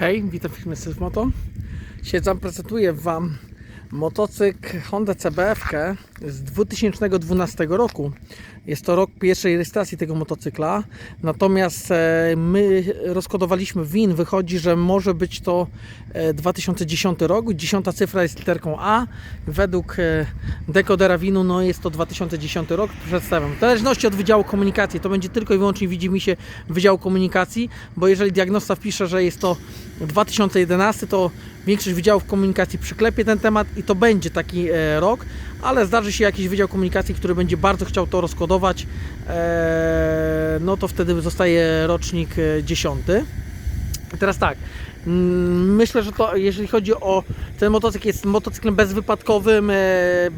Hej, witam w filmie Sylw Moto. Dzisiaj zaprezentuję Wam motocykl Honda CBF z 2012 roku. Jest to rok pierwszej rejestracji tego motocykla. Natomiast e, my rozkodowaliśmy WIN. Wychodzi, że może być to e, 2010 rok. Dziesiąta cyfra jest literką A. Według e, dekodera WIN-u no jest to 2010 rok. Przedstawiam. W zależności od Wydziału Komunikacji. To będzie tylko i wyłącznie widzi mi się Wydział Komunikacji, bo jeżeli diagnosta wpisze, że jest to 2011, to większość wydziałów komunikacji przyklepie ten temat i to będzie taki e, rok, ale zdarzy się jakiś wydział komunikacji, który będzie bardzo chciał to rozkodować, e, no to wtedy zostaje rocznik e, 10. I Teraz tak, myślę, że to jeżeli chodzi o ten motocykl, jest motocyklem bezwypadkowym, e,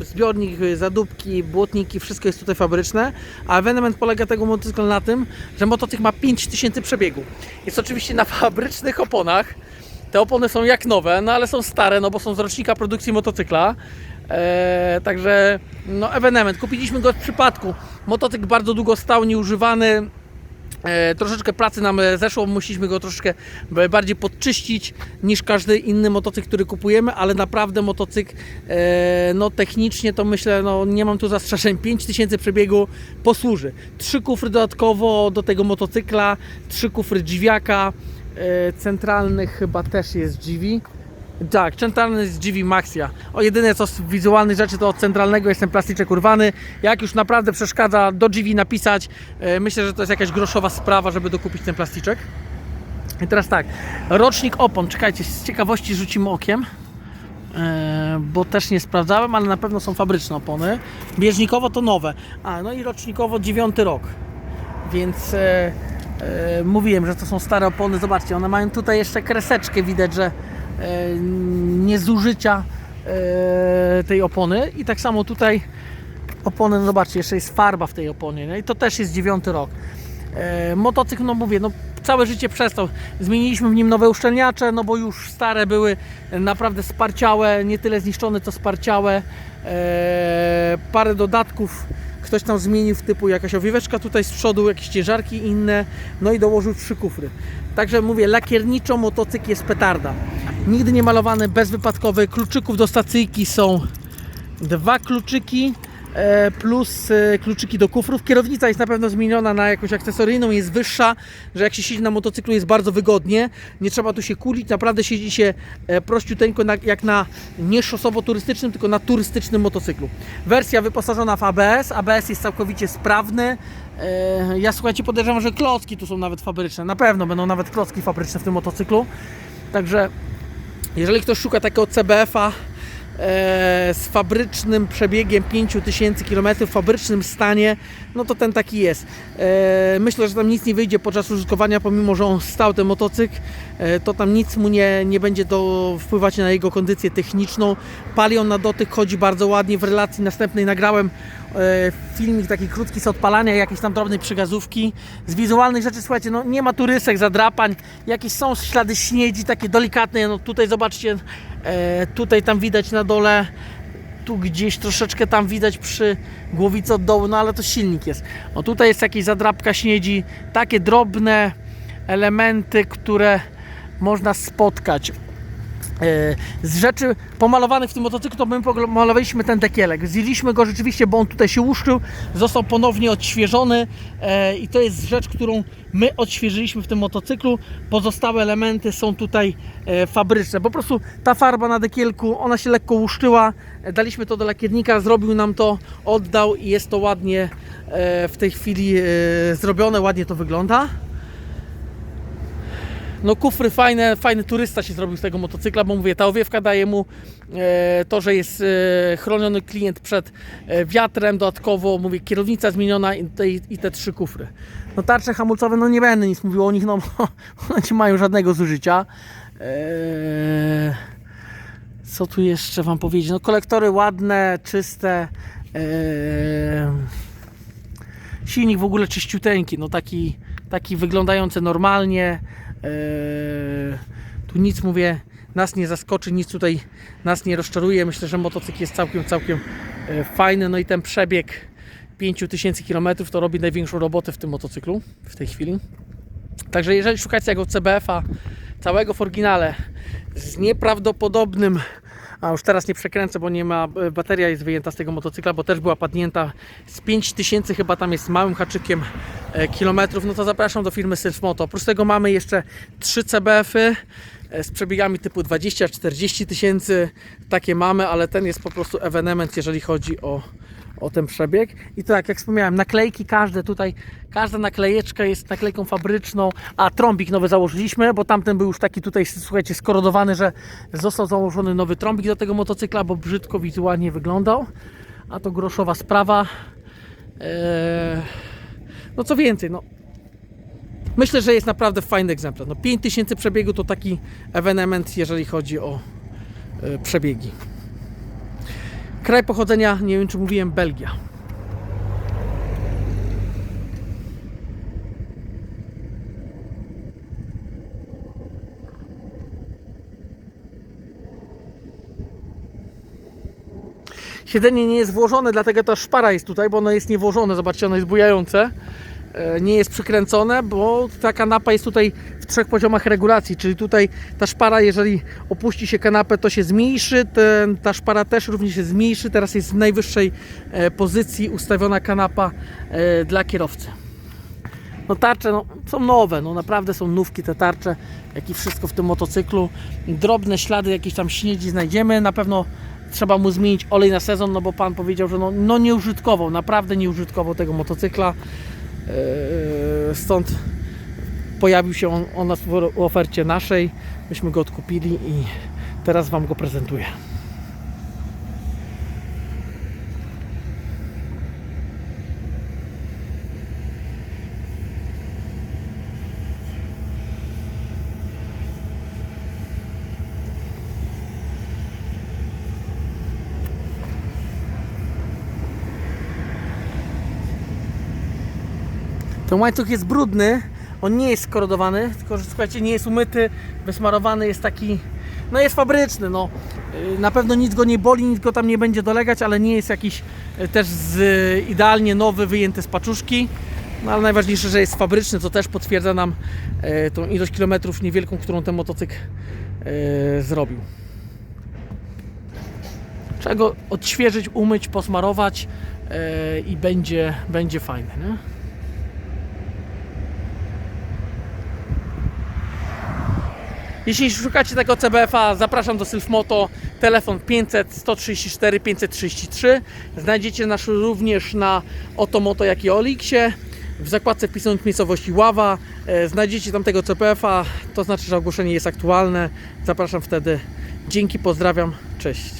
zbiornik, e, zadupki, błotniki, wszystko jest tutaj fabryczne, a ewenement polega tego motocykla na tym, że motocykl ma 5000 przebiegu. Jest oczywiście na fabrycznych oponach, te opony są jak nowe, no ale są stare, no bo są z rocznika produkcji motocykla. Eee, także no ewenement. Kupiliśmy go w przypadku. Motocykl bardzo długo stał nieużywany. E, troszeczkę pracy nam e, zeszło, musieliśmy go troszeczkę b- bardziej podczyścić niż każdy inny motocykl, który kupujemy, ale naprawdę motocykl, e, no technicznie to myślę, no nie mam tu zastrzeżeń, 5000 przebiegu posłuży. Trzy kufry dodatkowo do tego motocykla, trzy kufry dźwiaka, e, centralny chyba też jest drzwi. Tak, centralny jest GV Maxia. O jedyne co z wizualnych rzeczy to od centralnego jest ten plastyczek urwany. Jak już naprawdę przeszkadza do GV napisać, e, myślę, że to jest jakaś groszowa sprawa, żeby dokupić ten plastyczek. I teraz tak, rocznik opon. Czekajcie, z ciekawości rzucimy okiem, e, bo też nie sprawdzałem, ale na pewno są fabryczne opony. Bieżnikowo to nowe. A, no i rocznikowo dziewiąty rok. Więc e, mówiłem, że to są stare opony. Zobaczcie, one mają tutaj jeszcze kreseczkę, widać, że e, nie zużycia e, tej opony. I tak samo tutaj opony, no zobaczcie, jeszcze jest farba w tej oponie. Nie? I to też jest dziewiąty rok. E, motocykl, no mówię, no całe życie przestał. Zmieniliśmy w nim nowe uszczelniacze, no bo już stare były naprawdę sparciałe, nie tyle zniszczone, co sparciałe. Parę dodatków ktoś tam zmienił typu jakaś owieweczka tutaj z przodu, jakieś ciężarki inne, no i dołożył trzy kufry. Także mówię, lakierniczo motocykl jest petarda. Nigdy nie malowany, bezwypadkowy. Kluczyków do stacyjki są dwa kluczyki e, plus e, kluczyki do kufrów. Kierownica jest na pewno zmieniona na jakąś akcesoryjną, jest wyższa, że jak się siedzi na motocyklu jest bardzo wygodnie. Nie trzeba tu się kulić, naprawdę siedzi się e, prościuteńko jak na nie szosowo-turystycznym, tylko na turystycznym motocyklu. Wersja wyposażona w ABS. ABS jest całkowicie sprawny. Ja słuchajcie, podejrzewam, że klocki tu są nawet fabryczne. Na pewno będą nawet klocki fabryczne w tym motocyklu. Także jeżeli ktoś szuka takiego CBF-a e, z fabrycznym przebiegiem 5000 km, w fabrycznym stanie, no to ten taki jest. E, myślę, że tam nic nie wyjdzie podczas użytkowania, pomimo że on stał ten motocykl, e, to tam nic mu nie, nie będzie do, wpływać na jego kondycję techniczną. Palion na dotyk chodzi bardzo ładnie. W relacji następnej nagrałem filmik taki krótki z odpalania jakiejś tam drobnej przygazówki. Z wizualnych rzeczy, słuchajcie, no nie ma tu rysek, zadrapań, jakieś są ślady śniedzi, takie delikatne, no tutaj zobaczcie, e, tutaj tam widać na dole, tu gdzieś troszeczkę tam widać przy głowicy od dołu, no ale to silnik jest. No tutaj jest jakieś zadrapka śniedzi, takie drobne elementy, które można spotkać. E, Z rzeczy pomalowanych w tym motocyklu to my pomalowaliśmy ten dekielek. Zdjęliśmy go rzeczywiście, bo on tutaj się łuszczył, został ponownie odświeżony e, i to jest rzecz, którą my odświeżyliśmy w tym motocyklu. Pozostałe elementy są tutaj e, fabryczne. Po prostu ta farba na dekielku, ona się lekko łuszczyła. Daliśmy to do lakiernika, zrobił nam to, oddał i jest to ładnie w tej chwili zrobione, ładnie to wygląda. No kufry fajne, fajny turysta się zrobił z tego motocykla, bo mówię, ta owiewka daje mu e, to, że jest e, chroniony klient przed e, wiatrem, dodatkowo mówię, kierownica zmieniona i te, i te trzy kufry. No tarcze hamulcowe, no nie będę nic mówił o nich, no bo one nie mają żadnego zużycia. Co tu jeszcze Wam powiedzieć? No kolektory ładne, czyste. Silnik w ogóle czyściuteńki, no taki, taki wyglądający normalnie. Eee, tu nic mówię, nas nie zaskoczy, nic tutaj nas nie rozczaruje. Myślę, że motocykl jest całkiem, całkiem e, fajny. No i ten przebieg 5000 km to robi największą robotę w tym motocyklu w tej chwili. Także jeżeli szukacie tego CBF-a całego w oryginale, z nieprawdopodobnym, a już teraz nie przekręcę, bo nie ma, e, bateria jest wyjęta z tego motocykla, bo też była padnięta z 5000 chyba tam jest małym haczykiem e, kilometrów, no to zapraszam do firmy Sylf Moto. Oprócz tego mamy jeszcze 3 CBF-y e, z przebiegami typu 20-40 tysięcy, takie mamy, ale ten jest po prostu ewenement, jeżeli chodzi o, o ten przebieg. I tak, jak wspomniałem, naklejki każde tutaj, każda naklejeczka jest naklejką fabryczną, a trąbik nowy założyliśmy, bo tamten był już taki tutaj, słuchajcie, skorodowany, że został założony nowy trąbik do tego motocykla, bo brzydko wizualnie wyglądał. A to groszowa sprawa. Eee, no co więcej, no myślę, że jest naprawdę fajny egzemplarz. No 5000 przebiegu to taki ewenement, jeżeli chodzi o e, przebiegi. Kraj pochodzenia, nie wiem czy mówiłem, Belgia. Siedzenie nie jest włożone, dlatego ta szpara jest tutaj, bo ono jest niewłożone. Zobaczcie, ono jest bujające. E, Nie jest przykręcone, bo ta kanapa jest tutaj w trzech poziomach regulacji, czyli tutaj ta szpara, jeżeli opuści się kanapę, to się zmniejszy, ten, ta szpara też również się zmniejszy. Teraz jest w najwyższej e, pozycji ustawiona kanapa e, dla kierowcy. No tarcze no, są nowe, no naprawdę są nówki te tarcze, jak i wszystko w tym motocyklu. Drobne ślady jakieś tam śniedzi znajdziemy, na pewno trzeba mu zmienić olej na sezon, no bo pan powiedział, że no, no naprawdę nie użytkował tego motocykla. Eee, Stąd pojawił się on, on w ofercie naszej, myśmy go odkupili i teraz Wam go prezentuję. Ten łańcuch jest brudny, on nie jest skorodowany, tylko że słuchajcie, nie jest umyty, wysmarowany, jest taki, no jest fabryczny, no. Yy, Na pewno nic go nie boli, nic go tam nie będzie dolegać, ale nie jest jakiś yy, też z, idealnie nowy, wyjęty z paczuszki. No ale najważniejsze, że jest fabryczny, co też potwierdza nam yy, tą ilość kilometrów niewielką, którą ten motocykl yy, zrobił. Trzeba go odświeżyć, umyć, posmarować yy, i będzie, będzie fajny. Nie? Jeśli szukacie tego CBF-a, zapraszam do Sylfmoto, telefon 500 134 533. Znajdziecie nas również na Otomoto, jak i Olixie. W zakładce wpisując miejscowości Ława e, znajdziecie tam tego CPF-a, to znaczy, że ogłoszenie jest aktualne. Zapraszam wtedy. Dzięki, pozdrawiam, cześć.